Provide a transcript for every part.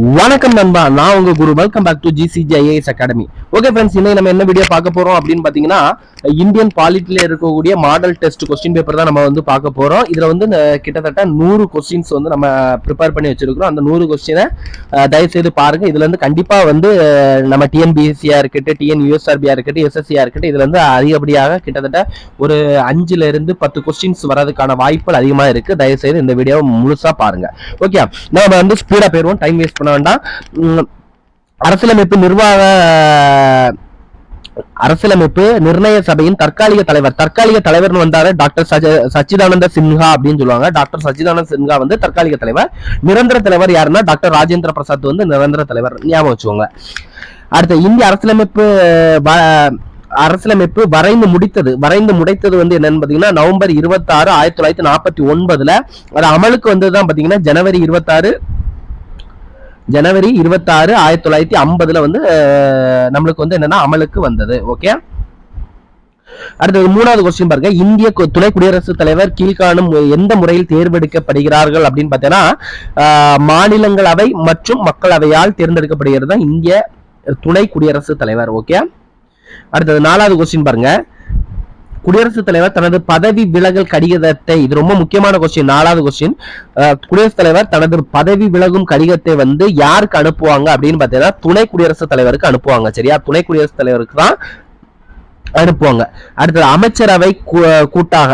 வணக்கம் நண்பா. நான் உங்க குரு. Welcome back to GCGIS academy okay friends இன்னைக்கு நம்ம என்ன வீடியோ பார்க்க போறோம் அப்படின்னு பாத்தீங்கன்னா இந்தியன் பாலிட்டில இருக்கக்கூடிய மாடல் டெஸ்ட் கொஸ்டின் பேப்பர் தான் நம்ம வந்து பார்க்க போறோம். இதுல வந்து கிட்டத்தட்ட நூறு கொஸ்டின்ஸ் வந்து நம்ம ப்ரிப்பேர் பண்ணி வச்சிருக்கிறோம். அந்த நூறு கொஸ்டினை தயவு செய்து பாருங்க. இதுல இருந்து கண்டிப்பா வந்து நம்ம டிஎன்பிஎஸ்சியா இருக்கட்டும் டிஎன் யூஎஸ்ஆர்பியா இருக்கட்டும் எஸ்எஸ்சியா இருக்கட்டும் இதுல இருந்து அதிகப்படியாக கிட்டத்தட்ட ஒரு அஞ்சுல இருந்து பத்து கொஸ்டின்ஸ் வரதுக்கான வாய்ப்புகள் அதிகமா இருக்கு. தயவு செய்து இந்த வீடியோவை முழுசா பாருங்க. ஓகே நம்ம வந்து ஸ்பீடா போயிருவோம். டைம் வேஸ்ட் பண்ண வேண்டாம். அரசியலமைப்பு நிர்வாக அரசியலமைப்பு நிர்ணய சபையின் தற்காலிக தலைவர். தற்காலிக தலைவர்னு வந்தாரு டாக்டர் சஜ- சச்சிதானந்த சின்ஹா அப்படின்னு சொல்லுவாங்க. டாக்டர் சச்சிதானந்த சின்ஹா வந்து தற்காலிக தலைவர். நிரந்தர தலைவர் யாருன்னா டாக்டர் ராஜேந்திர பிரசாத் வந்து நிரந்தர தலைவர். ஞாபகம் வச்சுக்கோங்க. அடுத்து இந்திய அரசியலமைப்பு வ- அரசியலமைப்பு வரைந்து முடித்தது. வரைந்து முடித்தது வந்து என்னன்னு பாத்தீங்கன்னா நவம்பர் இருபத்தி ஆறு ஆயிரத்தி தொள்ளாயிரத்தி நாற்பத்தி ஒன்பதுல அது அமலுக்கு வந்ததுதான் பாத்தீங்கன்னா ஜனவரி இருபத்தாறு ஜனவரி இருபத்தாறு ஆயிரத்தி தொள்ளாயிரத்தி ஐம்பதுல வந்து நம்மளுக்கு வந்து என்னன்னா அமலுக்கு வந்தது. ஓகே அடுத்தது மூணாவது கொஸ்டின் பாருங்க. இந்திய கு- துணை குடியரசுத் தலைவர் கீழ்காணும் எந்த முறையில் தேர்ந்தெடுக்கப்படுகிறார்கள் அப்படின்னு பார்த்தீங்கன்னா ஆஹ், மாநிலங்களவை மற்றும் மக்களவையால் தேர்ந்தெடுக்கப்படுகிறது தான் இந்திய துணை குடியரசுத் தலைவர். ஓகே அடுத்தது நாலாவது கொஸ்டின் பாருங்க. குடியரசுத் தலைவர் தனது பதவி விலகல் கடிதத்தை இது ரொம்ப முக்கியமான கொஸ்டின் நாலாவது கொஸ்டின் குடியரசுத் தலைவர் தனது பதவி விலகும் கடிதத்தை வந்து யாருக்கு அனுப்புவாங்க அப்படின்னு பார்த்தீங்கன்னா துணை குடியரசுத் தலைவருக்கு அனுப்புவாங்க சரியா? துணை குடியரசுத் தலைவருக்கு தான் அனுப்புவாங்க. அடுத்தது அமைச்சரவை கூ- கூட்டாக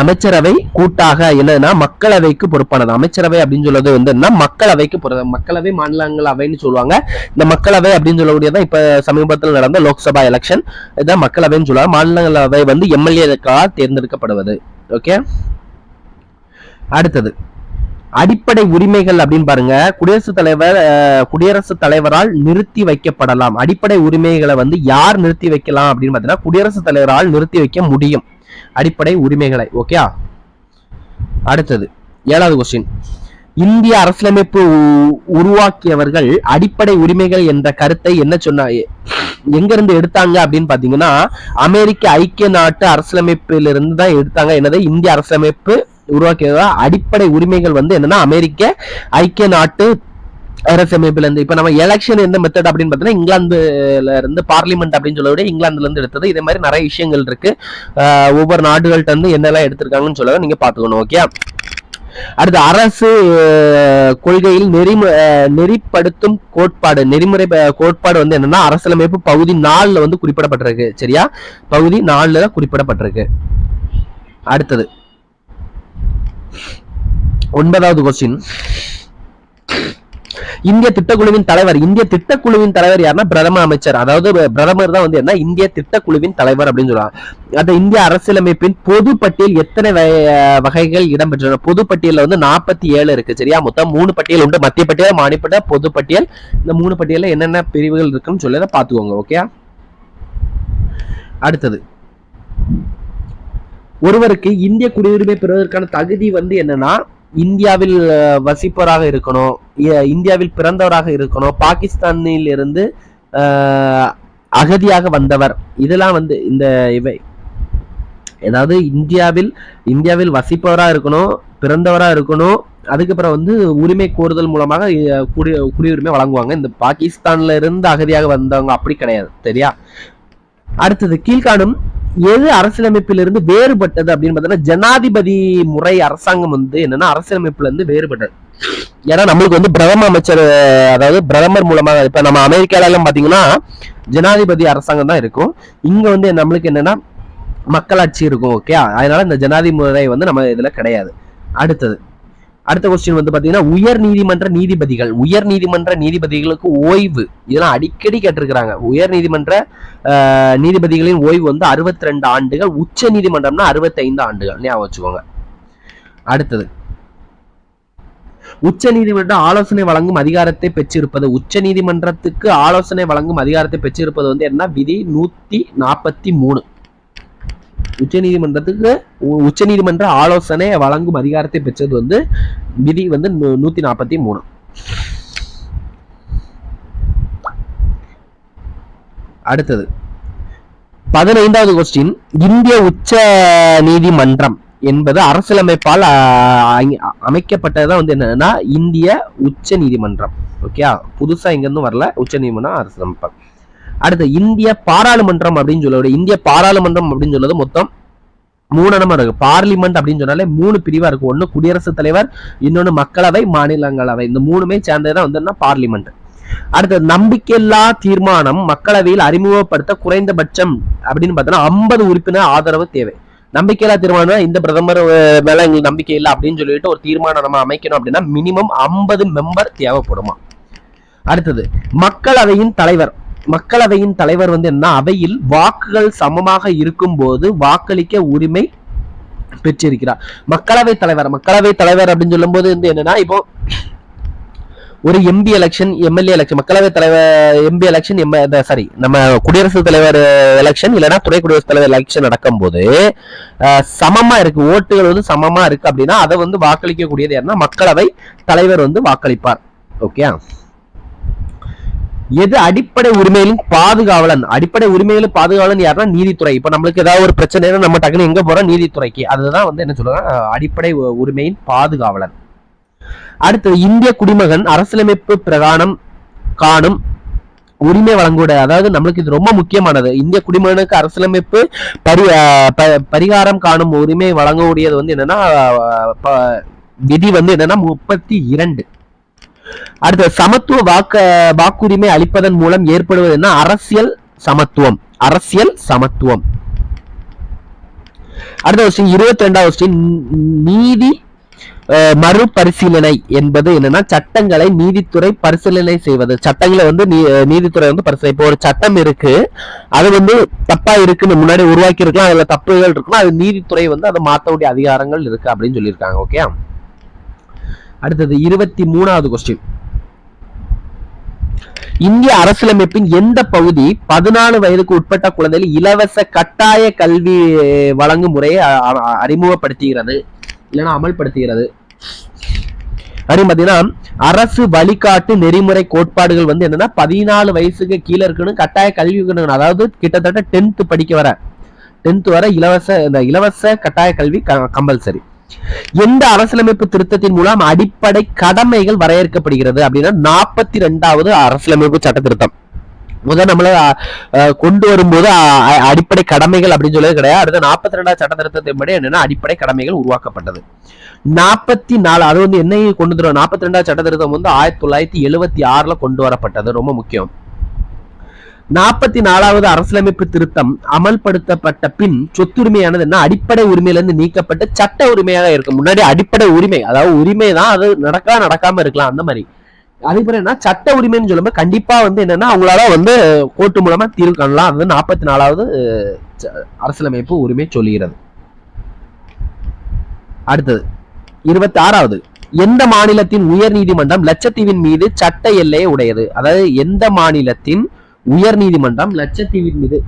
அமைச்சரவை கூட்டாக என்னன்னா மக்களவைக்கு பொறுப்பானது. அமைச்சரவை அப்படின்னு சொல்றது வந்து என்ன மக்களவைக்கு பொறு மக்களவை மாநிலங்களவைன்னு சொல்லுவாங்க. இந்த மக்களவை அப்படின்னு சொல்லக்கூடியதான் இப்ப சமீபத்தில் நடந்த லோக்சபா எலெக்ஷன் இதான் மக்களவைன்னு சொல்லுவாங்க. மாநிலங்களவை வந்து எம்எல்ஏக்களால் தேர்ந்தெடுக்கப்படுவது. ஓகே அடுத்தது அடிப்படை உரிமைகள் அப்படின்னு பாருங்க. குடியரசுத் தலைவர் குடியரசுத் தலைவரால் நிறுத்தி வைக்கப்படலாம். அடிப்படை உரிமைகளை வந்து யார் நிறுத்தி வைக்கலாம் அப்படின்னு பார்த்தீங்கன்னா குடியரசுத் தலைவரால் நிறுத்தி வைக்க முடியும். அடிப்படை உரிமைகளை ஓகே அடுத்தது ஏழாவது கொஸ்டின் இந்திய அரசியலமைப்பு உருவாக்கியவர்கள் அடிப்படை உரிமைகள் என்ற கருத்தை என்ன சொன்னா எங்க இருந்து எடுத்தாங்க அப்படின்னு பாத்தீங்கன்னா அமெரிக்க ஐக்கிய நாட்டு அரசியலமைப்பிலிருந்து தான் எடுத்தாங்க. என்னது? இந்திய அரசியலமைப்பு உருவாக்கியதா? அடிப்படை உரிமைகள் வந்து என்னன்னா அமெரிக்க ஐக்கிய நாட்டு அரசியலமைப்புல இருந்து இப்ப நம்ம எலெக்ஷன் எந்த மெத்தட் அப்படின்னு பார்த்தீங்கன்னா இங்கிலாந்துல இருந்து பார்லிமெண்ட் அப்படின்னு சொல்ல விட இங்கிலாந்துல இருந்து எடுத்தது. இதே மாதிரி நிறைய விஷயங்கள் இருக்கு. ஒவ்வொரு நாடுகள்கிட்ட இருந்து என்னெல்லாம் எடுத்திருக்காங்கன்னு சொல்ல நீங்க பாத்துக்கணும் ஓகே அடுத்து அரசு கொள்கையில் நெறிமு நெறிப்படுத்தும் கோட்பாடு நெறிமுறை கோட்பாடு வந்து என்னன்னா அரசியலமைப்பு பகுதி நாலுல வந்து குறிப்பிடப்பட்டிருக்கு சரியா? பகுதி நாலுல குறிப்பிடப்பட்டிருக்கு. அடுத்தது. ஒன்பதாவது கொஸ்டின் இந்திய திட்டக்குழுவின் தலைவர் இந்திய திட்டக்குழுவின் தலைவர் யாருன்னா பிரதம அமைச்சர். அதாவது பிரதமர் தான் வந்து என்ன? இந்திய திட்டக்குழுவின் தலைவர் அப்படின்னு சொல்லுவாங்க அந்த இந்திய அரசியலமைப்பின் பொது பட்டியல் எத்தனை வகை- வகைகள் இடம்பெற்றன? பொது பட்டியல்ல வந்து நாற்பத்தி ஏழு இருக்கு சரியா? மொத்தம் மூணு பட்டியல் உண்டு. மத்திய பட்டியல் மாநில பொது பட்டியல் இந்த மூணு பட்டியலில் என்னென்ன பிரிவுகள் இருக்குன்னு சொல்லி பார்த்துக்கோங்க பாத்துக்கோங்க ஓகே அடுத்தது. ஒருவருக்கு இந்திய குடியுரிமை பெறுவதற்கான தகுதி வந்து என்னன்னா இந்தியாவில் வசிப்பவராக இருக்கணும் இ- இந்தியாவில் பிறந்தவராக இருக்கணும் பாகிஸ்தானில் இருந்து அகதியாக வந்தவர். இதெல்லாம் வந்து இந்த இவை. ஏதாவது இந்தியாவில் இந்தியாவில் வசிப்பவராக இருக்கணும் பிறந்தவராக இருக்கணும் அதுக்கப்புறம் வந்து உரிமை கோருதல் மூலமாக குடி குடியுரிமை வழங்குவாங்க. இந்த பாகிஸ்தான்ல இருந்து அகதியாக வந்தவங்க அப்படி கிடையாது சரியா? அடுத்தது கீழ்காணும். எது அரசியலமைப்பிலிருந்து வேறுபட்டது அப்படின்னு பார்த்தீங்கன்னா ஜனாதிபதி முறை அரசாங்கம் வந்து என்னன்னா அரசியலமைப்புல இருந்து வேறுபட்டது. ஏன்னா நம்மளுக்கு வந்து பிரதம அமைச்சர் அதாவது பிரதமர் மூலமாக இப்ப நம்ம அமெரிக்கால எல்லாம் பாத்தீங்கன்னா ஜனாதிபதி அரசாங்கம் தான் இருக்கும். இங்க வந்து நம்மளுக்கு என்னன்னா மக்களாட்சி இருக்கும் ஓகே அதனால இந்த ஜனாதிபதி முறை வந்து நம்ம இதுல கிடையாது. அடுத்தது அடுத்த கொஸ்டின் வந்து பாத்தீங்கன்னா உயர் நீதிமன்ற நீதிபதிகள். உயர் நீதிமன்ற நீதிபதிகளுக்கு ஓய்வு. இதெல்லாம் அடிக்கடி கேட்டிருக்கிறாங்க. உயர் நீதிமன்ற நீதிபதிகளின் ஓய்வு வந்து 62 ரெண்டு ஆண்டுகள். உச்ச நீதிமன்றம்னா 65 ஆண்டுகள். ஞாபகம் வச்சுக்கோங்க. அடுத்தது. உச்ச நீதிமன்ற ஆலோசனை வழங்கும் அதிகாரத்தை பெற்றிருப்பது. உச்ச நீதிமன்றத்துக்கு ஆலோசனை வழங்கும் அதிகாரத்தை பெற்றிருப்பது வந்து என்ன விதி நூத்தி நாற்பத்தி மூணு. உச்ச நீதிமன்றத்துக்கு உச்ச நீதிமன்ற ஆலோசனை வழங்கும் அதிகாரத்தை பெற்றது வந்து விதி வந்து நூத்தி நாற்பத்தி மூணு. அடுத்தது. பதினைந்தாவது கொஸ்டின் இந்திய உச்ச நீதிமன்றம் என்பது அரசியலமைப்பால் ஆஹ், அமைக்கப்பட்டதுதான் வந்து என்னன்னா இந்திய உச்ச நீதிமன்றம். ஓகே புதுசா இங்க வரல உச்ச நீதிமன்றம் அரசியலமைப்பால் அடுத்து இந்திய பாராளுமன்றம் அப்படின்னு சொல்லுவது இந்திய பாராளுமன்றம் அப்படின்னு சொல்லுவது மொத்தம் மூணு இடமா இருக்கு. பார்லிமெண்ட் அப்படின்னு சொன்னாலே மூணு பிரிவா இருக்கு. ஒண்ணு குடியரசுத் தலைவர் இன்னொன்னு மக்களவை மாநிலங்களவை. இந்த மூணுமே சேர்ந்ததுதான் வந்து என்ன பார்லிமெண்ட். அடுத்து நம்பிக்கையில்லா தீர்மானம் மக்களவையில் அறிமுகப்படுத்த குறைந்தபட்சம் அப்படின்னு பார்த்தோன்னா ஐம்பது உறுப்பினர் ஆதரவு தேவை. நம்பிக்கையில்லா தீர்மானம் இந்த பிரதமர் மேல எங்களுக்கு நம்பிக்கை இல்லை அப்படின்னு சொல்லிட்டு ஒரு தீர்மானம் நம்ம அமைக்கணும் அப்படின்னா மினிமம் ஐம்பது மெம்பர் தேவைப்படுமா? அடுத்தது மக்களவையின் தலைவர். மக்களவையின் தலைவர் வந்து என்ன? அவையில் வாக்குகள் சமமாக இருக்கும் போது வாக்களிக்க உரிமை பெற்றிருக்கிறார். மக்களவை தலைவர் மக்களவை தலைவர் அப்படின்னு சொல்லும் போது வந்து என்னன்னா இப்போ ஒரு எம்பி எலெக்ஷன் எம்எல்ஏ எலெக்ஷன் மக்களவை தலைவர் எம்பி எலெக்ஷன் எம் சாரி நம்ம குடியரசுத் தலைவர் எலெக்ஷன் இல்லைன்னா துணை குடியரசுத் தலைவர் எலெக்ஷன் நடக்கும்போது அஹ், சமமா இருக்கு ஓட்டுகள் வந்து சமமா இருக்கு அப்படின்னா அதை வந்து வாக்களிக்கக்கூடியது யாருன்னா மக்களவை தலைவர் வந்து வாக்களிப்பார். ஓகே எது அடிப்படை உரிமையிலும் பாதுகாவலன்? அடிப்படை உரிமையிலும் பாதுகாவலன் யாருன்னா நீதித்துறை. இப்ப நம்மளுக்கு ஏதாவது ஒரு பிரச்சனைனா நம்ம டக்குனு எங்க போறோம்? நீதித்துறைக்கு. அதுதான் வந்து என்ன சொல்லுவாங்க? அடிப்படை உ- உரிமையின் பாதுகாவலன். அடுத்து இந்திய குடிமகன் அரசியலமைப்பு பிரகாரம் காணும் உரிமை வழங்குடைய அதாவது நம்மளுக்கு இது ரொம்ப முக்கியமானது. இந்திய குடிமகனுக்கு அரசியலமைப்பு பரி அஹ், ப- பரிகாரம் காணும் உரிமை வழங்கக்கூடியது வந்து என்னன்னா விதி வந்து என்னன்னா முப்பத்தி இரண்டு. அடுத்து சமத்துவ வாக்கு வாக்குரிமை அளிப்பதன் மூலம் ஏற்படுவது என்ன? அரசியல் சமத்துவம். அரசியல் சமத்துவம். அடுத்த கொஸ்டின் இருபத்தி ரெண்டாவது கொஸ்டின் நீதி மறுபரிசீலனை என்பது என்னன்னா சட்டங்களை நீதித்துறை பரிசீலனை செய்வது. சட்டங்களை வந்து நீதித்துறை வந்து பரிசீலனை இப்போ ஒரு சட்டம் இருக்கு அது வந்து தப்பா இருக்குன்னு முன்னாடி உருவாக்கி இருக்கலாம் அதுல தப்புகள் இருக்கலாம் அது நீதித்துறை வந்து அதை மாத்தக்கூடிய அதிகாரங்கள் இருக்கு அப்படின்னு சொல்லியிருக்காங்க ஓகே அடுத்தது இருபத்தி மூணாவது கொஸ்டின் இந்திய அரசியலமைப்பின் எந்த பகுதி பதினாலு வயதுக்கு உட்பட்ட குழந்தைகள் இலவச கட்டாய கல்வி வழங்கும் முறையை அறிமுகப்படுத்துகிறது இல்லைன்னா அமல்படுத்துகிறது. அப்படின்னு பார்த்தீங்கன்னா அரசு வழிகாட்டு நெறிமுறை கோட்பாடுகள் வந்து என்னன்னா பதினாலு வயசுக்கு கீழே இருக்கணும் கட்டாய கல்வி இருக்கணும். அதாவது கிட்டத்தட்ட டென்த் படிக்க வர டென்த் வர இலவச இந்த இலவச கட்டாய கல்வி கம்பல்சரி எந்த அரசியலமைப்பு திருத்தத்தின் மூலம் அடிப்படை கடமைகள் வரையறுக்கப்படுகிறது அப்படின்னா நாற்பத்தி ரெண்டாவது அரசியலமைப்பு சட்ட திருத்தம். முதல் நம்மள அஹ், கொண்டு வரும்போது அடிப்படை கடமைகள் அப்படின்னு சொல்லவே கிடையாது. அடுத்த நாற்பத்தி ரெண்டாவது சட்ட திருத்தத்தின்படி என்னன்னா அடிப்படை கடமைகள் உருவாக்கப்பட்டது. நாற்பத்தி நாலு அது வந்து என்ன கொண்டு வந்துடும் நாற்பத்தி ரெண்டாவது சட்ட திருத்தம் வந்து ஆயிரத்தி தொள்ளாயிரத்தி எழுவத்தி ஆறுல கொண்டு வரப்பட்டது. ரொம்ப முக்கியம். நாற்பத்தி நாலாவது அரசியலமைப்பு திருத்தம் அமல்படுத்தப்பட்ட பின் சொத்துரிமையானது என்ன? அடிப்படை உரிமையிலிருந்து நீக்கப்பட்டு சட்ட உரிமையாக இருக்கும் முன்னாடி அடிப்படை உரிமை. அதாவது உரிமை தான் அது நடக்கா நடக்காம இருக்கலாம். அந்த மாதிரி. அதுக்கப்புறம் என்ன? சட்ட உரிமைன்னு சொல்லும்போது கண்டிப்பா வந்து என்னன்னா அவங்களால வந்து கோர்ட்டு மூலமா தீர்வு காணலாம். அது நாற்பத்தி நாலாவது அரசியலமைப்பு உரிமை சொல்லுகிறது. அடுத்தது. இருபத்தி ஆறாவது. எந்த மாநிலத்தின் உயர் நீதிமன்றம் லட்சத்தீவின் மீது சட்ட எல்லையை உடையது? அதாவது எந்த மாநிலத்தின் உயர் நீதிமன்றம் லட்சத்தீவின் மீது.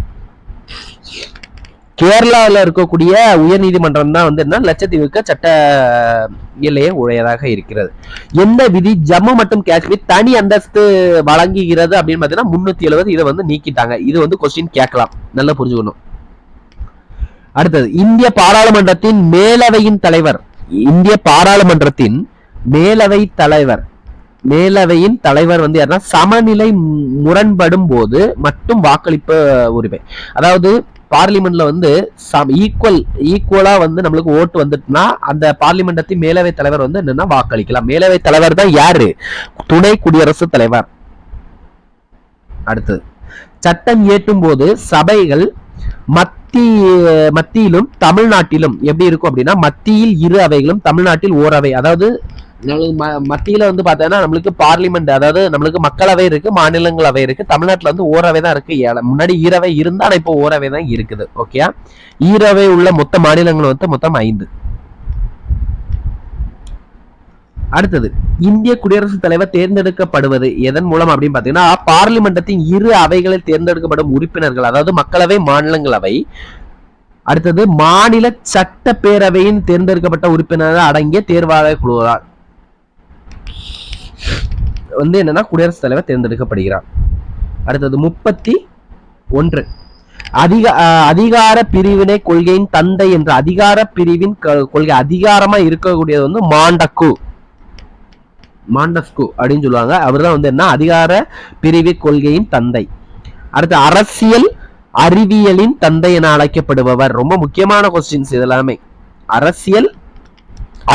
கேரளாவில் இருக்கக்கூடிய உயர் நீதிமன்றம் தான் வந்து என்ன? லட்சத்தீவுக்கு சட்ட எல்லையை உடையதாக இருக்கிறது. எந்த விதி ஜம்மு மற்றும் காஷ்மீர் தனி அந்தஸ்து வழங்குகிறது அப்படின்னு பார்த்தீங்கன்னா முன்னூத்தி எழுபது இதை வந்து நீக்கிட்டாங்க. இது வந்து கொஸ்டின் கேட்கலாம். நல்லா புரிஞ்சுக்கணும். அடுத்தது இந்திய பாராளுமன்றத்தின் மேலவையின் தலைவர். இந்திய பாராளுமன்றத்தின் மேலவை தலைவர். மேலவையின் தலைவர் வந்து யாருன்னா சமநிலை முரண்படும் போது மட்டும் வாக்களிப்பு உரிமை. அதாவது பார்லிமெண்ட்ல வந்து ஈக்குவல் ஈக்குவலா வந்து நம்மளுக்கு ஓட்டு வந்துட்டுனா அந்த பார்லிமெண்டத்தின் மேலவை தலைவர் வந்து என்னன்னா வாக்களிக்கலாம். மேலவை தலைவர் தான் யாரு? துணை குடியரசுத் தலைவர். அடுத்தது. சட்டம் இயற்றும் போது சபைகள் மத்தி மத்தியிலும் தமிழ்நாட்டிலும் எப்படி இருக்கும் அப்படின்னா மத்தியில் இரு அவைகளும் தமிழ்நாட்டில் ஓர் அவை. அதாவது நம்மளுக்கு ம- மத்தியில் வந்து பார்த்தோன்னா நம்மளுக்கு பார்லிமெண்ட் அதாவது நம்மளுக்கு மக்களவை இருக்குது மாநிலங்களவை இருக்குது தமிழ்நாட்டில் வந்து ஓரவை தான் இருக்குது ஏழை முன்னாடி ஈரவை இருந்தால் ஆனால் இப்போ ஓரவை தான் இருக்குது. ஓகே ஈரவை உள்ள மொத்த மாநிலங்கள் வந்து மொத்தம் ஐந்து. அடுத்தது இந்திய குடியரசுத் தலைவர் தேர்ந்தெடுக்கப்படுவது எதன் மூலம் அப்படின்னு பார்த்தீங்கன்னா பார்லிமெண்டத்தின் இரு அவைகளில் தேர்ந்தெடுக்கப்படும் உறுப்பினர்கள் அதாவது மக்களவை மாநிலங்களவை. அடுத்தது மாநில சட்டப்பேரவையின் தேர்ந்தெடுக்கப்பட்ட உறுப்பினர்கள் அடங்கிய தேர்வாளர் குழுவால் வந்து என்னன்னா குடியரசுத் தலைவர் தேர்ந்தெடுக்கப்படுகிறார். அடுத்தது முப்பத்தி ஒன்று. அதிக அஹ், அதிகார பிரிவினை கொள்கையின் தந்தை என்ற அதிகார பிரிவின் கொள்கை அதிகாரமா இருக்கக்கூடியது வந்து மாண்டக்கு. மாண்டஸ்கு அப்படின்னு சொல்லுவாங்க. அவர்தான் வந்து என்ன? அதிகார பிரிவு கொள்கையின் தந்தை. அடுத்து அரசியல் அறிவியலின் தந்தை என அழைக்கப்படுபவர். ரொம்ப முக்கியமான கொஸ்டின்ஸ் இதெல்லாமே. அரசியல்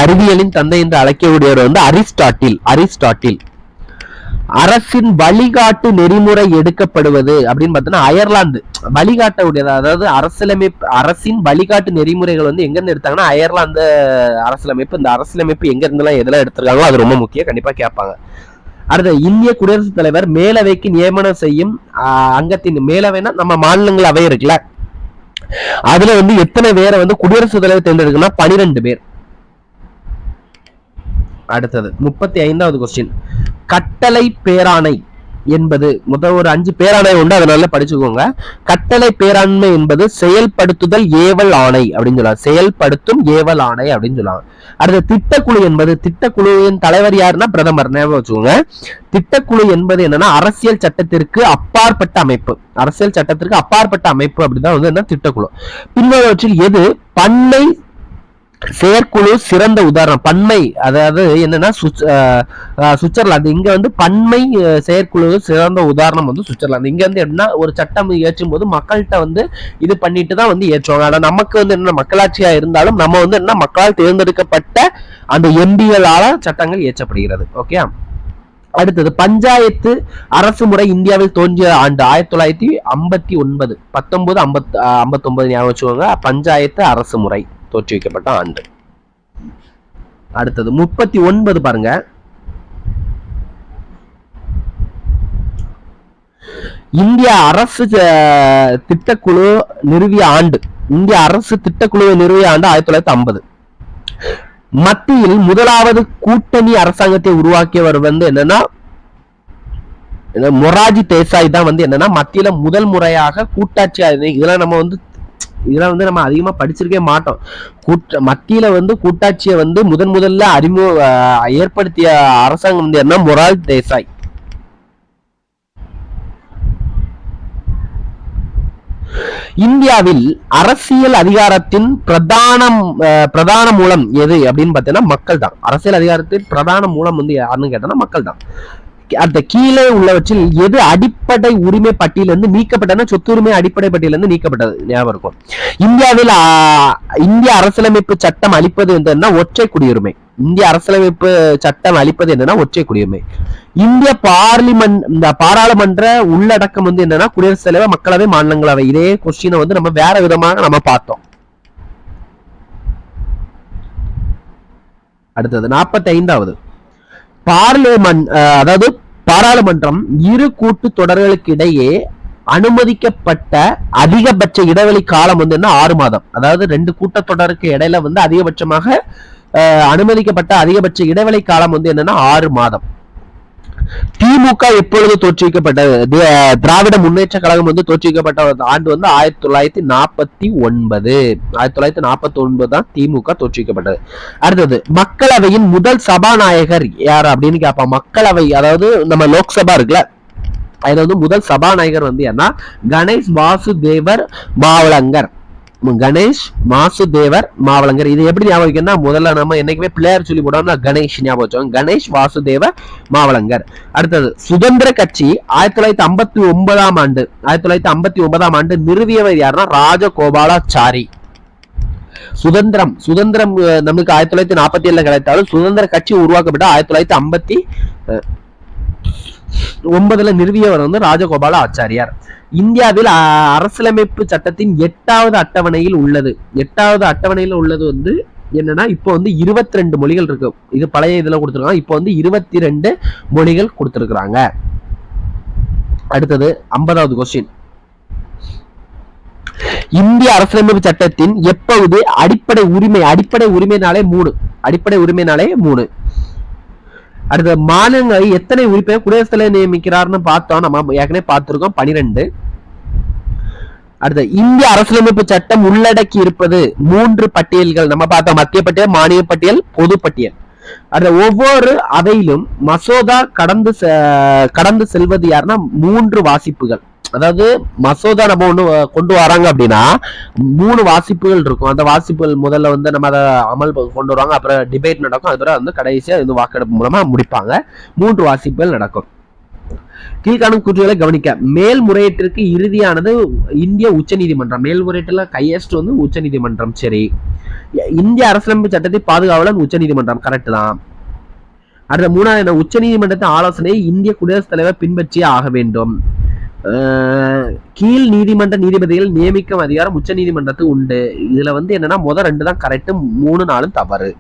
அறிவியலின் தந்தை என்று அழைக்கக்கூடியவர் வந்து அரிஸ்டாட்டில் அரிஸ்டாட்டில். அரசின் வழிகாட்டு நெறிமுறை எடுக்கப்படுவது அப்படின்னு பார்த்தோன்னா அயர்லாந்து. வழிகாட்டக்கூடியது அதாவது அரசியலமைப்பு அரசின் வழிகாட்டு நெறிமுறைகள் வந்து எங்கேருந்து எடுத்தாங்கன்னா அயர்லாந்து அரசியலமைப்பு இந்த அரசியலமைப்பு எங்கேருந்துலாம் எதெல்லாம் எடுத்திருக்காங்களோ அது ரொம்ப முக்கியம் கண்டிப்பாக கேட்பாங்க. அடுத்து இந்திய குடியரசுத் தலைவர் மேலவைக்கு நியமனம் செய்யும் அங்கத்தின் மேலவைனா நம்ம மாநிலங்கள் அவை இருக்குல்ல. அதுல வந்து எத்தனை பேரை வந்து குடியரசுத் தலைவர் தேர்ந்தெடுக்கணும்னா பனிரெண்டு பேர். அடுத்தது. முப்பத்தி ஐந்தாவது கொஸ்டின் கட்டளை பேராணை என்பது முதல் ஒரு அஞ்சு பேராணை உண்டு அதனால படிச்சுக்கோங்க. கட்டளை பேராண்மை என்பது செயல்படுத்துதல் ஏவல் ஆணை அப்படின்னு சொல்லுவாங்க. செயல்படுத்தும் ஏவல் ஆணை அப்படின்னு சொல்லுவாங்க. அடுத்த திட்டக்குழு என்பது திட்டக்குழுவின் தலைவர் யாருன்னா பிரதமர் ஞாபகம் வச்சுக்கோங்க. திட்டக்குழு என்பது என்னன்னா அரசியல் சட்டத்திற்கு அப்பாற்பட்ட அமைப்பு. அரசியல் சட்டத்திற்கு அப்பாற்பட்ட அமைப்பு அப்படிதான் வந்து என்ன? திட்டக்குழு. பின்வருவற்றில் எது? பண்ணை செயற்குழு சிறந்த உதாரணம். பன்மை அதாவது என்னன்னா சுவிட்ச- சுவிட்சர்லாந்து. இங்க வந்து பன்மை செயற்குழு சிறந்த உதாரணம் வந்து சுவிட்சர்லாந்து. இங்க வந்து எப்படின்னா ஒரு சட்டம் ஏற்றும் போது மக்கள்கிட்ட வந்து இது பண்ணிட்டு தான் வந்து ஏற்றுவாங்க. ஆனா நமக்கு வந்து என்ன மக்களாட்சியா இருந்தாலும் நம்ம வந்து என்ன மக்களால் தேர்ந்தெடுக்கப்பட்ட அந்த எம்பிகளால சட்டங்கள் இயற்றப்படுகிறது. ஓகே? அடுத்தது பஞ்சாயத்து அரசு முறை இந்தியாவில் தோன்றிய ஆண்டு ஆயிரத்தி தொள்ளாயிரத்தி ஐம்பத்தி ஒன்பது. பத்தொன்பது ஐம்பத்தி ஐம்பத்தொன்பது ஞாபகம் வச்சுக்கோங்க. பஞ்சாயத்து அரசு முறை. தோற்றுவிக்கப்பட்ட ஆண்டு. அடுத்தது முப்பத்தி ஒன்பது பாருங்க. இந்திய அரசு திட்டக்குழு நிறுவிய ஆண்டு. இந்திய அரசு திட்டக்குழுவை நிறுவிய ஆண்டு ஆயிரத்தி தொள்ளாயிரத்தி ஐம்பது மத்தியில் முதலாவது கூட்டணி அரசாங்கத்தை உருவாக்கியவர் வந்து என்னன்னா மொராஜி தேசாய் தான் வந்து என்னன்னா மத்தியில முதல் முறையாக கூட்டாட்சி இதெல்லாம் நம்ம வந்து இதெல்லாம் வந்து நம்ம அதிகமா படிச்சிருக்கவே மாட்டோம். கூட்ட மத்தியில வந்து கூட்டாட்சியை வந்து முதன் முதல்ல அறிமுக ஏற்படுத்திய அரசாங்கம் வந்து என்ன? மொரால் தேசாய். இந்தியாவில் அரசியல் அதிகாரத்தின் பிரதான அஹ், பிரதான மூலம் எது அப்படின்னு பார்த்தீங்கன்னா மக்கள் தான் அரசியல் அதிகாரத்தின் பிரதான மூலம் வந்து யாருன்னு கேட்டோம்னா மக்கள் தான் அந்த கீழே உள்ளவற்றில் எது அடிப்படை உரிமை பட்டியலிருந்து நீக்கப்பட்டன சொத்துரிமை அடிப்படை பட்டியலிருந்து நீக்கப்பட்டது. ஞாபகம் இருக்கும். இந்தியாவில் இந்திய அரசியலமைப்பு சட்டம் அளிப்பது என்னன்னா ஒற்றை குடியுரிமை. இந்திய அரசியலமைப்பு சட்டம் அளிப்பது என்னன்னா ஒற்றை குடியுரிமை. இந்திய பார்லிமெண்ட் இந்த பாராளுமன்ற உள்ளடக்கம் வந்து என்னன்னா குடியரசுத் தலைவர் மக்களவை மாநிலங்களவை. இதே கொஸ்டினை வந்து நம்ம வேற விதமாக நம்ம பார்த்தோம். அடுத்தது நாற்பத்தி ஐந்தாவது பார்லிமெண்ட் அதாவது பாராளுமன்றம் இரு கூட்டு தொடர்களுக்கு இடையே அனுமதிக்கப்பட்ட அதிகபட்ச இடைவெளி காலம் வந்து என்ன? ஆறு மாதம். அதாவது ரெண்டு கூட்டத்தொடருக்கு இடையில வந்து அதிகபட்சமாக அனுமதிக்கப்பட்ட அதிகபட்ச இடைவெளி காலம் வந்து என்னன்னா ஆறு மாதம். திமுக எப்பொழுது தோற்றுவிக்கப்பட்டது திராவிட முன்னேற்ற கழகம் வந்து தோற்றுவிக்கப்பட்ட ஆண்டு வந்து ஆயிரத்தி தொள்ளாயிரத்தி நாற்பத்தி ஒன்பது. ஆயிரத்தி தொள்ளாயிரத்தி நாற்பத்தி ஒன்பது தான் திமுக தோற்றுவிக்கப்பட்டது. அடுத்தது மக்களவையின் முதல் சபாநாயகர் யார் அப்படின்னு கேட்பான் மக்களவை அதாவது நம்ம லோக்சபா இருக்குல்ல அதுல வந்து முதல் சபாநாயகர் வந்து யாருன்னா கணேஷ் வாசுதேவர் மாவளங்கர் கணேஷ் வாசுதேவர் மாவளங்கர் இது எப்படி ஞாபகம் வைக்கணும்னா முதல்ல நம்ம என்னைக்குமே பிள்ளையார் சொல்லி போடாம கணேஷ் ஞாபகம் வச்சோம் கணேஷ் வாசுதேவர் மாவளங்கர் அடுத்தது சுதந்திர கட்சி ஆயிரத்தி தொள்ளாயிரத்தி ஐம்பத்தி ஒன்பதாம் ஆண்டு ஆயிரத்தி தொள்ளாயிரத்தி ஐம்பத்தி ஒன்பதாம் ஆண்டு நிறுவியவர் யாருன்னா ராஜகோபாலாச்சாரி. சுதந்திரம் சுதந்திரம் நமக்கு ஆயிரத்தி தொள்ளாயிரத்தி நாற்பத்தி ஏழுல கிடைத்தாலும் சுதந்திர கட்சி உருவாக்கப்பட்ட ஆயிரத்தி தொள்ளாயிரத்தி ஐம்பத்தி ஒன்பதுல நிறுவியவர் வந்து ராஜகோபால ஆச்சாரியார். இந்தியாவில் அரசியலமைப்பு சட்டத்தின் எட்டாவது அட்டவணையில் உள்ளது. எட்டாவது அட்டவணையில் உள்ளது வந்து என்னன்னா இப்போ வந்து இருபத்தி ரெண்டு மொழிகள் இருக்கு. இது பழைய இதுல கொடுத்துருக்காங்க. இப்போ வந்து இருபத்தி ரெண்டு மொழிகள் கொடுத்துருக்குறாங்க. அடுத்தது ஐம்பதாவது கொஸ்டின் இந்திய அரசியலமைப்பு சட்டத்தின் எப்பகுதி அடிப்படை உரிமை அடிப்படை உரிமைனாலே மூணு. அடிப்படை உரிமைனாலே மூணு. அடுத்த மாநிலங்களை எத்தனை உறுப்பினர் குடியரசுத் தலைவர் நியமிக்கிறார்னு பார்த்தோம். நம்ம ஏற்கனவே பார்த்திருக்கோம். பனிரெண்டு. அடுத்த இந்திய அரசியலமைப்பு சட்டம் உள்ளடக்கி இருப்பது மூன்று பட்டியல்கள். நம்ம பார்த்தோம். மத்திய பட்டியல் மாநில பட்டியல் பொது பட்டியல். அந்த ஒவ்வொரு அவையிலும் மசோதா கடந்து செ- கடந்து செல்வது யாருன்னா மூன்று வாசிப்புகள். அதாவது மசோதா நம்ம ஒன்று கொண்டு வராங்க அப்படின்னா மூணு வாசிப்புகள் இருக்கும். அந்த வாசிப்புகள் முதல்ல வந்து நம்ம அதை அமல் கொண்டு வருவாங்க. அப்புறம் டிபேட் நடக்கும். அதுக்கப்புறம் வந்து கடைசியாக வந்து வாக்கெடுப்பு மூலமாக முடிப்பாங்க. மூன்று வாசிப்புகள் நடக்கும். கீழ்காணும் கூற்றுகளை கவனிக்க. மேல்முறையீட்டிற்கு இறுதியானது இந்திய உச்சநீதிமன்றம். மேல்முறையீட்டுல கையெஸ்ட் வந்து உச்சநீதிமன்றம். சரி. இந்திய அரசியலமைப்பு சட்டத்தை பாதுகாவலன் உச்சநீதிமன்றம். கரெக்ட் தான். அடுத்த மூணாவது என்ன? உச்சநீதிமன்றத்தின் ஆலோசனை இந்திய குடியரசுத் தலைவர் பின்பற்றியே ஆக வேண்டும். கீழ் நீதிமன்ற நீதிபதிகள் நியமிக்கும் அதிகாரம் உச்ச நீதிமன்றத்துக்கு உண்டு. இதுல வந்து என்னன்னா முதல் ரெண்டு தான் கரெக்ட் மூணு நாளும் தவறு.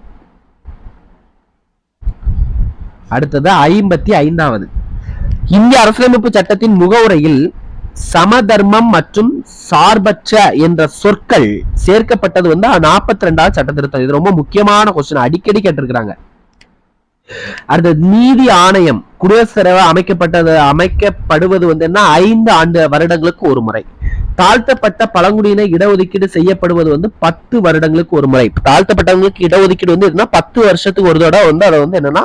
அடுத்தது ஐம்பத்தி ஐந்தாவது. இந்திய அரசியலமைப்பு சட்டத்தின் முகவுரையில் சமதர்மம் மற்றும் சார்பற்ற என்ற சொற்கள் சேர்க்கப்பட்டது வந்து நாற்பத்தி ரெண்டாவது சட்ட திருத்தம் இது ரொம்ப முக்கியமான கொஸ்டின் அடிக்கடி கேட்டிருக்கிறாங்க. அடுத்தது நீதி ஆணையம் குடியரசு தலைவர் அமைக்கப்பட்டது அமைக்கப்படுவது வந்து என்ன? ஐந்து ஆண்டு வருடங்களுக்கு ஒரு முறை. தாழ்த்தப்பட்ட பழங்குடியின இடஒதுக்கீடு செய்யப்படுவது வந்து பத்து வருடங்களுக்கு ஒரு முறை. தாழ்த்தப்பட்டவங்களுக்கு இடஒதுக்கீடு வந்து என்னன்னா பத்து வருஷத்துக்கு ஒரு தடவை வந்து அதை வந்து என்னன்னா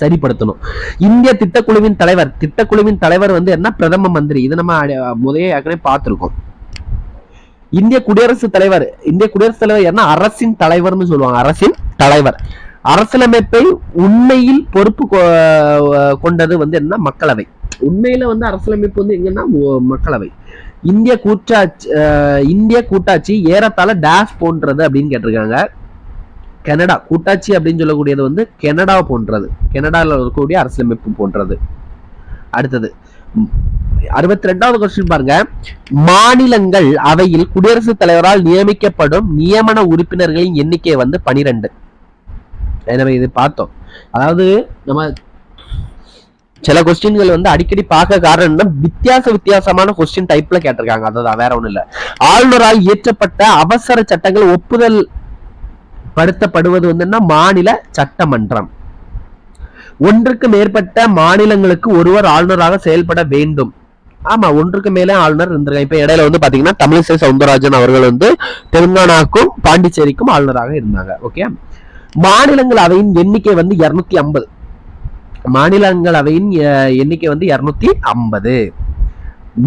சரிப்படுத்தணும். இந்திய திட்டக்குழுவின் தலைவர் திட்டக்குழுவின் தலைவர் வந்து என்ன? பிரதம மந்திரி. இது நம்ம முதலே ஏற்கனவே பார்த்திருக்கோம். இந்திய குடியரசுத் தலைவர் இந்திய குடியரசுத் தலைவர் என்ன? அரசின் தலைவர்னு சொல்லுவாங்க. அரசின் தலைவர். அரசியலமைப்பை உண்மையில் பொறுப்பு கொண்டது வந்து என்ன? மக்களவை. உண்மையில வந்து அரசியலமைப்பு வந்து எங்கன்னா? மக்களவை. இந்திய கூட்டாட்சி அஹ், இந்திய கூட்டாட்சி ஏறத்தாழ டேஷ் போன்றது அப்படின்னு கேட்டிருக்காங்க. கனடா கூட்டாட்சி அப்படின்னு சொல்லக்கூடியது வந்து கனடா போன்றது. கனடாவில் இருக்கக்கூடிய அரசியலமைப்பு போன்றது. அடுத்தது அறுபத்தி ரெண்டாவது கொஸ்டின் பாருங்க. மாநிலங்கள் அவையில் குடியரசுத் தலைவரால் நியமிக்கப்படும் நியமன உறுப்பினர்களின் எண்ணிக்கை வந்து பனிரெண்டு. எனவே இது பார்த்தோம். அதாவது நம்ம சில கொஸ்டின்கள் வந்து அடிக்கடி பார்க்க காரணம் வித்தியாச வித்தியாசமான கொஸ்டின் டைப்ல கேட்டிருக்காங்க. அதுதான் வேற ஒண்ணும் இல்ல. ஆளுநரால் இயற்றப்பட்ட அவசர சட்டங்கள் ஒப்புதல் படுத்தப்படுவது வந்து என்ன மாநில சட்டமன்றம். ஒன்றுக்கு மேற்பட்ட மாநிலங்களுக்கு ஒருவர் ஆளுநராக செயல்பட வேண்டும். ஆமா ஒன்றுக்கு மேலே ஆளுநர் இருந்திருக்காங்க. இப்ப இடையில வந்து பாத்தீங்கன்னா தமிழிசை சவுந்தரராஜன் அவர்கள் வந்து தெலுங்கானாக்கும் பாண்டிச்சேரிக்கும் ஆளுநராக இருந்தாங்க. ஓகே மாநிலங்களவையின் எண்ணிக்கை வந்து இருநூத்தி ஐம்பது. மாநிலங்களவையின் அஹ், எண்ணிக்கை வந்து இருநூத்தி ஐம்பது.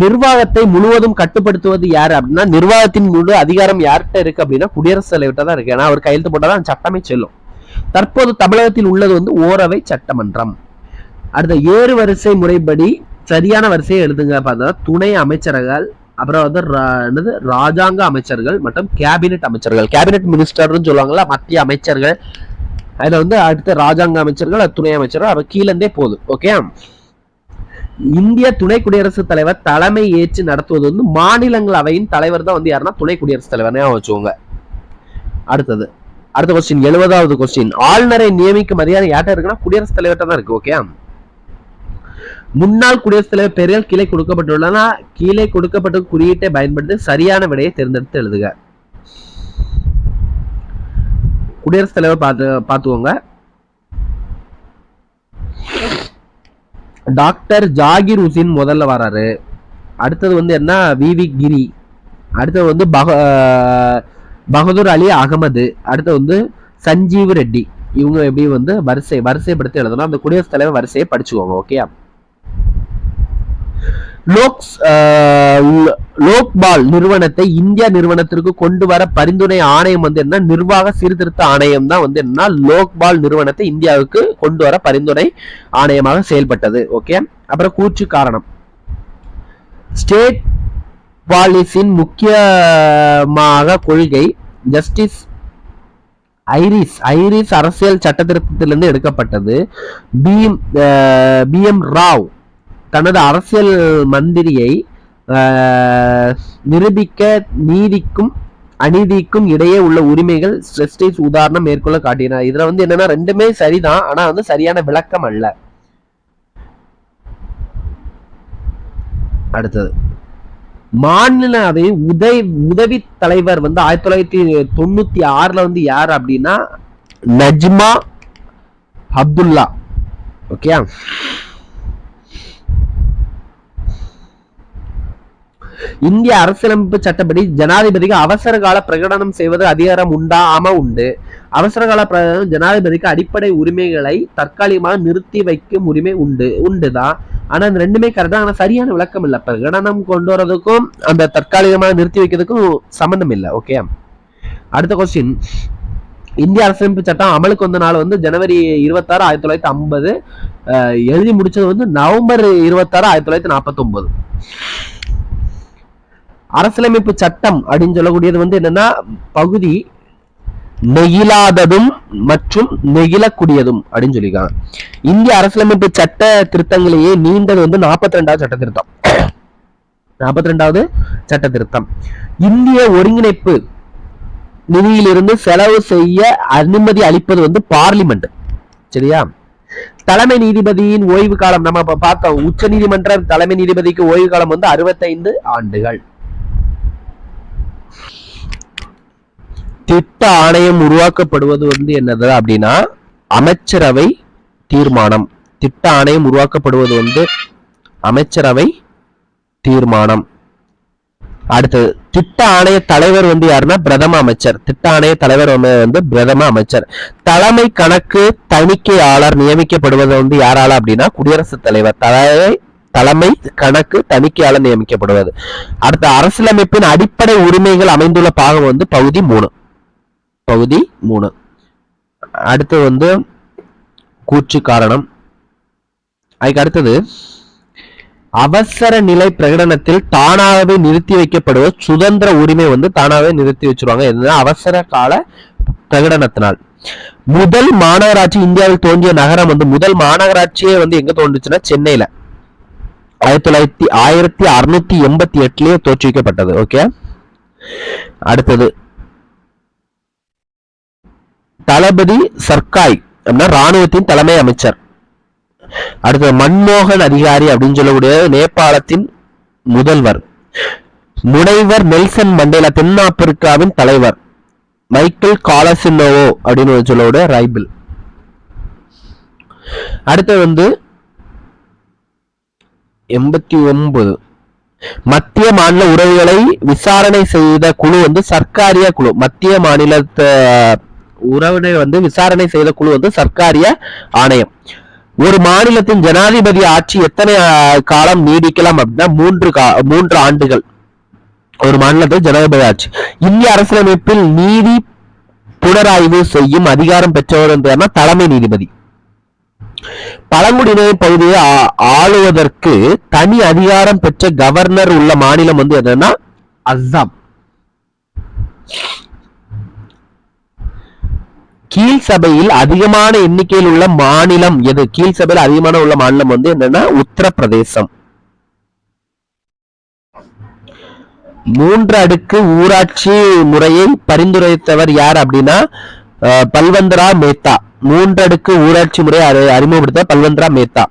நிர்வாகத்தை முழுவதும் கட்டுப்படுத்துவது யாரு அப்படின்னா நிர்வாகத்தின் முழு அதிகாரம் யார்கிட்ட இருக்கு அப்படின்னா குடியரசுத் தலைவர்கிட்ட தான் இருக்கு. ஏன்னா அவர் கையெழுத்து போட்டால் தான் சட்டமே செல்லும். தற்போது தமிழகத்தில் உள்ளது வந்து ஓரவை சட்டமன்றம். அடுத்த ஏறு வரிசை முறைப்படி சரியான வரிசையை எழுதுங்க. பார்த்தா துணை அமைச்சர்கள் அப்புறம் வந்து என்னது? ராஜாங்க அமைச்சர்கள் மற்றும் கேபினெட் அமைச்சர்கள். கேபினெட் மினிஸ்டர்னு சொல்லுவாங்கல்ல மத்திய அமைச்சர்கள். அதில் வந்து அடுத்த ராஜாங்க அமைச்சர்கள் துணை அமைச்சர்கள். அவர் கீழே இருந்தே போகுது. ஓகே? இந்திய துணை குடியரசுத் தலைவர் தலைமை ஏற்று நடத்துவது வந்து மாநிலங்களவையின் தலைவர் தான் வந்து யாருன்னா துணை குடியரசுத் தலைவர்னே வச்சுக்கோங்க. அடுத்தது அடுத்த கொஸ்டின் எழுபதாவது கொஸ்டின் ஆளுநரை நியமிக்கும் அதிகாரம் யார்ட்ட இருக்குன்னா குடியரசுத் தலைவர்கிட்ட தான் இருக்கு ஓகே முன்னாள் குடியரசுத் தலைவர் பெயர்கள் கீழே கொடுக்கப்பட்டுள்ளன. கீழே கொடுக்கப்பட்ட குறியீட்டை பயன்படுத்தி சரியான விடையை தேர்ந்தெடுத்து எழுதுக. குடியரசுத் தலைவர் பார்த்து பார்த்துக்கோங்க. டாக்டர் ஜாகிர் உசின் முதல்ல வராரு. அடுத்தது வந்து என்ன? விவி கிரி. அடுத்தது வந்து பக பகதூர் அலி அகமது. அடுத்து வந்து சஞ்சீவ் ரெட்டி. இவங்க எப்படி வந்து வரிசை வரிசைப்படுத்தி எழுதணும். அந்த குடியரசுத் தலைவர் வரிசையை படிச்சுக்கோங்க ஓகே லோக்ஸ் லோக்பால் நிறுவனத்தை இந்தியா நிறுவனத்திற்கு கொண்டு வர பரிந்துரை ஆணையம் வந்து என்ன? நிர்வாக சீர்திருத்த ஆணையம் தான் வந்து என்ன லோக்பால் நிறுவனத்தை இந்தியாவுக்கு கொண்டு வர பரிந்துரை ஆணையமாக செயல்பட்டது. ஓகே? அப்புறம் கூச்சு காரணம். ஸ்டேட் பாலிசின் முக்கியமாக கொள்கை ஜஸ்டிஸ் ஐரிஸ் ஐரிஸ் அரசியல் சட்டத்திருத்தத்திலிருந்து எடுக்கப்பட்டது. பி பி எம் ராவ் தனது அரசியல் மந்திரியை ஆஹ், நிரூபிக்க நீதிக்கும் அநீதிக்கும் இடையே உள்ள உரிமைகள் ஜஸ்டிஸ் உதாரணம் மேற்கொள்ள காட்டினார் இதுல வந்து என்னன்னா ரெண்டுமே சரிதான் ஆனா வந்து சரியான விளக்கம் அல்ல. அடுத்தது. மாநிலவை உதவி உதவி தலைவர் வந்து ஆயிரத்தி தொள்ளாயிரத்தி தொண்ணூத்தி ஆறுல வந்து யார் அப்படின்னா நஜ்மா அப்துல்லா. ஓகே இந்திய அரசியலமைப்பு சட்டப்படி ஜனாதிபதிக்கு அவசர கால பிரகடனம் செய்வது அதிகாரம் உண்டா? ஆமா உண்டு. அவசரகால பிரகடனம் ஜனாதிபதிக்கு அடிப்படை உரிமைகளை தற்காலிகமாக நிறுத்தி வைக்கும் உரிமை உண்டு உண்டுதான். ஆனா அந்த ரெண்டுமே கரெக்டா ஆனா சரியான விளக்கம் இல்ல. பிரகடனம் கொண்டு வரதுக்கும் அந்த தற்காலிகமாக நிறுத்தி வைக்கிறதுக்கும் சம்பந்தம் இல்லை. ஓகே அடுத்த கொஸ்டின் இந்திய அரசியலமைப்பு சட்டம் அமலுக்கு வந்த நாள் வந்து ஜனவரி இருபத்தாறு ஆயிரத்தி தொள்ளாயிரத்தி ஐம்பது. எழுதி முடிச்சது வந்து நவம்பர் இருபத்தாறு ஆயிரத்தி தொள்ளாயிரத்தி நாற்பத்தி ஒன்பது அரசியலமைப்பு சட்டம் அப்படின்னு சொல்லக்கூடியது வந்து என்னன்னா பகுதி நெகிழாததும் மற்றும் நெகிழக்கூடியதும் அப்படின்னு சொல்லியிருக்காங்க. இந்திய அரசியலமைப்பு சட்ட திருத்தங்களையே நீண்டது வந்து நாற்பத்தி ரெண்டாவது சட்ட திருத்தம். நாற்பத்தி ரெண்டாவது சட்ட திருத்தம். இந்திய ஒருங்கிணைப்பு நிதியிலிருந்து செலவு செய்ய அனுமதி அளிப்பது வந்து பார்லிமெண்ட். சரியா? தலைமை நீதிபதியின் ஓய்வு காலம் நம்ம பார்த்தோம். உச்ச நீதிமன்ற தலைமை நீதிபதிக்கு ஓய்வு காலம் வந்து அறுபத்தைந்து ஆண்டுகள். திட்ட ஆணையம் உருவாக்கப்படுவது வந்து என்னது அப்படின்னா அமைச்சரவை தீர்மானம். திட்ட ஆணையம் உருவாக்கப்படுவது வந்து அமைச்சரவை தீர்மானம். அடுத்தது திட்ட ஆணைய தலைவர் வந்து யாருன்னா பிரதம அமைச்சர். திட்ட ஆணைய தலைவர் வந்து பிரதம அமைச்சர். தலைமை கணக்கு தணிக்கையாளர் நியமிக்கப்படுவது வந்து யாரால அப்படின்னா குடியரசுத் தலைவர். தலைமை தலைமை கணக்கு தணிக்கையாளர் நியமிக்கப்படுவது. அடுத்த அரசியலமைப்பின் அடிப்படை உரிமைகள் அமைந்துள்ள பாகம் வந்து பகுதி மூணு. பகுதி மூணு. அடுத்து வந்து கூற்று காரணம். அதுக்கு அடுத்தது அவசர நிலை பிரகடனத்தில் தானாகவே நிறுத்தி வைக்கப்படுவது சுதந்திர உரிமை வந்து தானாகவே நிறுத்தி வச்சிருவாங்க. என்ன அவசர கால பிரகடனத்தினால். முதல் மாநகராட்சி இந்தியாவில் தோன்றிய நகரம் வந்து முதல் மாநகராட்சியே வந்து எங்க தோன்றுச்சுன்னா சென்னையில. ஆயிரத்தி தொள்ளாயிரத்தி ஆயிரத்தி அறுநூத்தி எண்பத்தி எட்டுலயே தோற்றுவிக்கப்பட்டது. ஓகே அடுத்தது தளபதி சர்க்காய் அப்படின்னா ராணுவத்தின் தலைமை அமைச்சர். அடுத்தது மன்மோகன் அதிகாரி அப்படின்னு சொல்லக்கூடிய நேபாளத்தின் முதல்வர். முனைவர் நெல்சன் மண்டேலா தென்னாப்பிரிக்காவின் தலைவர். மைக்கேல் காலசினோவோ அப்படின்னு சொல்லக்கூடிய ரைபிள். அடுத்து வந்து எண்பத்தி ஒன்பது. மத்திய மாநில உறவுகளை விசாரணை செய்த குழு வந்து சர்க்காரிய குழு. மத்திய மாநிலத்தை உறவினை வந்து விசாரணை செய்த குழு வந்து சர்க்காரிய ஆணையம். ஒரு மாநிலத்தின் ஜனாதிபதி ஆட்சி எத்தனை காலம் நீடிக்கலாம் அப்படின்னா மூன்று கா மூன்று ஆண்டுகள். ஒரு மாநிலத்தில் ஜனாதிபதி ஆட்சி. இந்திய அரசியலமைப்பில் நீதி புனராய்வு செய்யும் அதிகாரம் பெற்றவர் என்றார்னா தலைமை நீதிபதி. பழங்குடியினர் பகுதியை ஆளுவதற்கு தனி அதிகாரம் பெற்ற கவர்னர் உள்ள மாநிலம் வந்து என்னன்னா அஸ்ஸாம். கீழ் சபையில் அதிகமான எண்ணிக்கையில் உள்ள மாநிலம் எது? கீழ் சபையில் அதிகமான உள்ள மாநிலம் வந்து என்னன்னா உத்தரப்பிரதேசம். மூன்று அடுக்கு ஊராட்சி முறையை பரிந்துரைத்தவர் யார் அப்படின்னா பல்வந்தரா மேத்தா. மூன்று அடுக்கு ஊராட்சி முறை அறிமுகப்படுத்த பல்வந்தரா மேத்தா.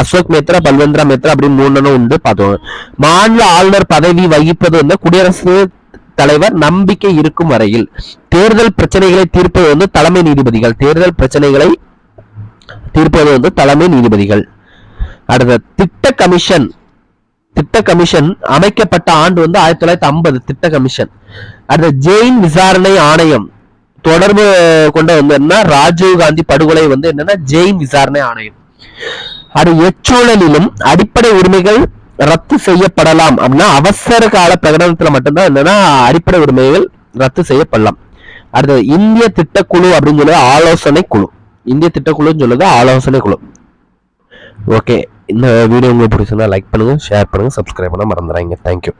அசோக் மேத்ரா பல்வந்தரா மேத்ரா அப்படின்னு மூணு உண்டு. பார்த்தோம் மாநில ஆளுநர் பதவி வகிப்பது வந்து குடியரசு தலைவர் நம்பிக்கை இருக்கும் வரையில் தேர்தல் பிரச்சனைகளை தீர்ப்பது வந்து தலைமை நீதிபதிகள். தேர்தல் பிரச்சனைகளை தீர்ப்பது வந்து தலைமை நீதிபதிகள். அடுத்த திட்ட கமிஷன். திட்ட கமிஷன் அமைக்கப்பட்ட ஆண்டு வந்து ஆயிரத்தி தொள்ளாயிரத்தி ஐம்பது திட்ட கமிஷன். அடுத்த ஜெயின் விசாரணை ஆணையம். தொடர்பு கொண்ட வந்து என்ன? ராஜீவ் காந்தி படுகொலை வந்து என்னன்னா ஜெயின் விசாரணை ஆணையம். அது எச்சூழலிலும் அடிப்படை உரிமைகள் ரத்து செய்யப்படலாம் அப்படின்னா அவசர கால பிரகடனத்துல மட்டும்தான் என்னன்னா அடிப்படை உரிமைகள் ரத்து செய்யப்படலாம். அடுத்தது இந்திய திட்டக்குழு அப்படின்னு சொல்லுவது ஆலோசனை குழு. இந்திய திட்டக்குழுன்னு சொல்லுது ஆலோசனை குழு. ஓகே இந்த வீடியோ உங்களுக்கு பிடிச்சிருந்தா லைக் பண்ணுங்க ஷேர் பண்ணுங்க சப்ஸ்கிரைப் பண்ண மறந்துடாங்க தேங்க்யூ